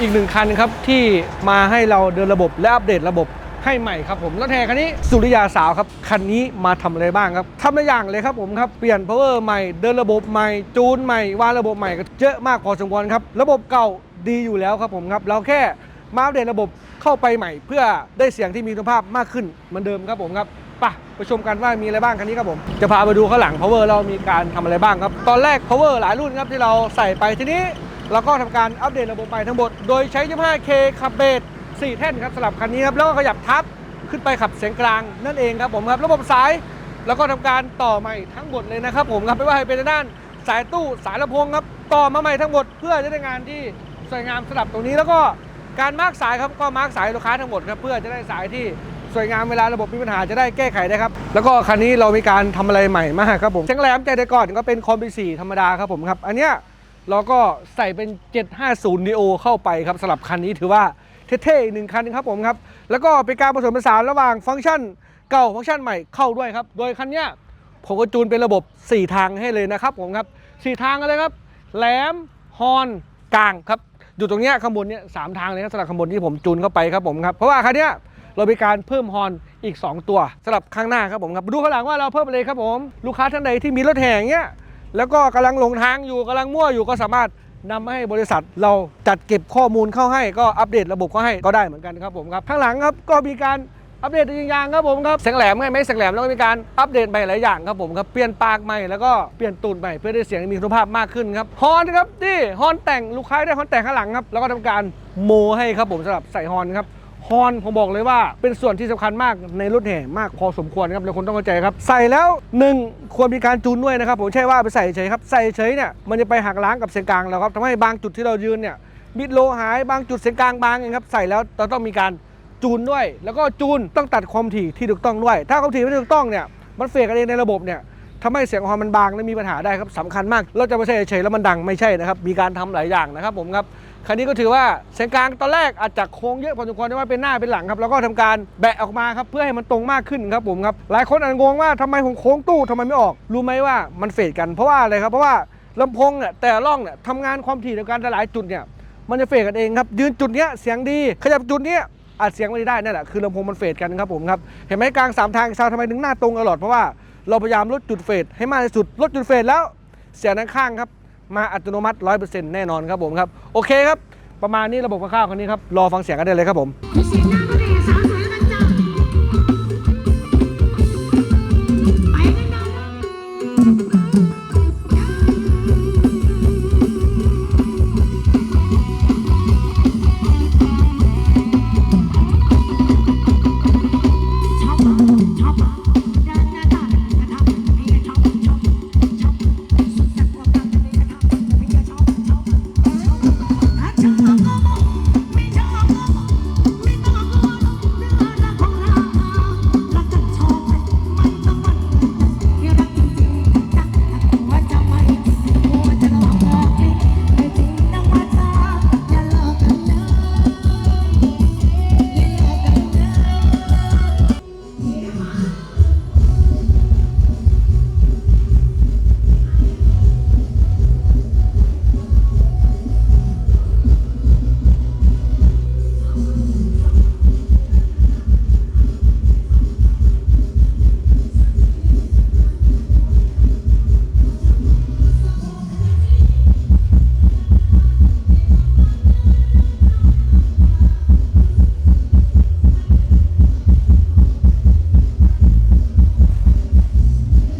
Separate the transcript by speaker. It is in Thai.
Speaker 1: อีกหนึ่งคันครับที่มาให้เราเดินระบบและอัปเดตระบบให้ใหม่ครับผมรถแห่คันนี้สุริยาสาวครับคันนี้มาทำอะไรบ้างครับทำหลายอย่างเลยครับผมครับเปลี่ยน power ใหม่เดินระบบใหม่จูนใหม่วางระบบใหม่ก็เยอะมากพอสมควรครับระบบเก่าดีอยู่แล้วครับผมครับเราแค่มาอัปเดตระบบเข้าไปใหม่ เพื่อได้เสียงที่มีคุณภาพมากขึ้นเหมือนเดิมครับผมครับไปไปชมกันว่ามีอะไรบ้างคันนี้ครับผม จะพาไปดูข้างหลัง power เรามีการทำอะไรบ้างครับ ตอนแรก power หลายรุ่นครับที่เราใส่ไปทีนี้ แล้วก็ทำการอัปเดตระบบใหม่ทั้งหมด โดยใช้ 25K ขับเบส4แท่นครับสำหรับคันนี้ครับ แล้วก็ขยับทับขึ้นไปขับเสียงกลางนั่นเองครับผมครับ ระบบสายแล้วก็ทำการต่อใหม่ทั้งหมดเลยนะครับผมครับไม่ว่าจะเป็นด้านสายตู้สายลำโพงครับต่อมาใหม่ทั้งหมดเพื่อจะได้งานที่สวยงามสำหรับตรงนี้แล้วก็การมาร์กสายครับก็มาร์กสายลูกค้าทั้งหมดครับเพื่อจะได้สายที่สวยงามเวลาระบบมีปัญหาจะได้แก้ไขได้ครับ แล้วก็คันนี้เรามีการทำอะไรใหม่มากครับผมเสียงแหลมใจแต่ก่อนก็เป็นคอมพีสีธรรมดาครับผมครับ อันเนี้ย เราก็ใส่เป็น 750 Neo เข้าไปครับสำหรับคันนี้ถือว่าเท่ๆอีกหนึ่งคันครับผมครับ แล้วก็เป็นการผสมผสานระหว่างฟังก์ชันเก่าฟังก์ชันใหม่เข้าด้วยครับ โดยคันนี้ผมก็จูนเป็นระบบ 4 ทางให้เลยนะครับผมครับ 4 ทางอะไรครับ แหลม ฮอน กลางครับ อยู่ตรงนี้ข้างบนเนี้ยสามทางเลยครับสำหรับข้างบนที่ผมจูนเข้าไปครับผมครับ เพราะว่าคันนี้เรามีการเพิ่มฮอนอีก 2 ตัวสำหรับข้างหน้าครับผมครับ ดูข้างหลังว่าเราเพิ่มอะไรครับผม ลูกค้าท่านใดที่มีรถแห่งเงี้ย แล้วก็กำลังหลงทางอยู่กำลังมั่วอยู่ก็สามารถนำมาให้บริษัทเราจัดเก็บข้อมูลเข้าให้ก็อัปเดตระบบเข้าให้ก็ได้เหมือนกันครับผมครับข้างหลังครับก็มีการอัปเดตอีกอย่างครับผมครับแสงแหลมไงไม่แสงแหลมแล้วก็มีการอัปเดตใหม่หลายอย่างครับผมครับเปลี่ยนปากใหม่แล้วก็เปลี่ยนตูดใหม่เพื่อได้เสียงมีคุณภาพมากขึ้นครับฮอนครับนี่ฮอนแต่งลูกค้าได้ฮอนแต่งข้างหลังครับแล้วก็ทำการโมให้ครับผมสำหรับใส่ฮอนครับ ฮอนผมบอกเลยว่าเป็นส่วนที่สำคัญมากในรถแห่มากพอสมควรครับเราคนต้องเข้าใจครับ ใส่แล้วหนึ่งควรมีการจูนด้วยนะครับผมใช่ว่าไปใส่เฉยครับใส่เฉยเนี่ยมันจะไปหักล้างกับเสียงกลางเราครับทำให้บางจุดที่เรายืนเนี่ยมิดโลหายบางจุดเสียงกลางบางเองครับใส่แล้วเราต้องมีการจูนด้วย แล้วก็จูนต้องตัดความถี่ที่ถูกต้องด้วย ถ้าความถี่ไม่ถูกต้องเนี่ยมันเฟกกันเองในระบบเนี่ยทำให้เสียงฮอนมันบางและมีปัญหาได้ครับสำคัญมาก เราจะไปใส่เฉยแล้วมันดังไม่ใช่นะครับ มีการทำหลายอย่างนะครับผมครับ คันนี้ก็ถือว่าเส้นกลางตอนแรกอาจจะโค้งเยอะพอสมควรที่ว่าเป็นหน้าเป็นหลังครับแล้วก็ทำการแบะออกมาครับเพื่อให้มันตรงมากขึ้นครับผมครับหลายคนอาจจะงงว่าทำไมผมโค้งตู้ทำไมไม่ออก รู้ไหมว่ามันเฟดกันเพราะว่าอะไรครับเพราะว่าลำโพงเนี่ยแต่ล่องเนี่ยทำงานความถี่ในการหลายจุดเนี่ยมันจะเฟดกันเองครับยืนจุดเนี้ยเสียงดีขยับจุดเนี้ยอาจเสียงไม่ได้นั่นแหละคือลำโพงมันเฟดกันครับผมครับเห็นไหมกลางสามทางซาวทำไมถึงหน้าตรงตลอดเพราะว่าเราพยายามลดจุดเฟดให้มากที่สุดลดจุดเฟดแล้วเสียงด้านข้างครับ มาอัตโนมัติ 100%แน่นอนครับผมครับ โอเคครับ ประมาณนี้ระบบข้าวๆคันนี้ครับ รอฟังเสียงกันได้เลยครับผม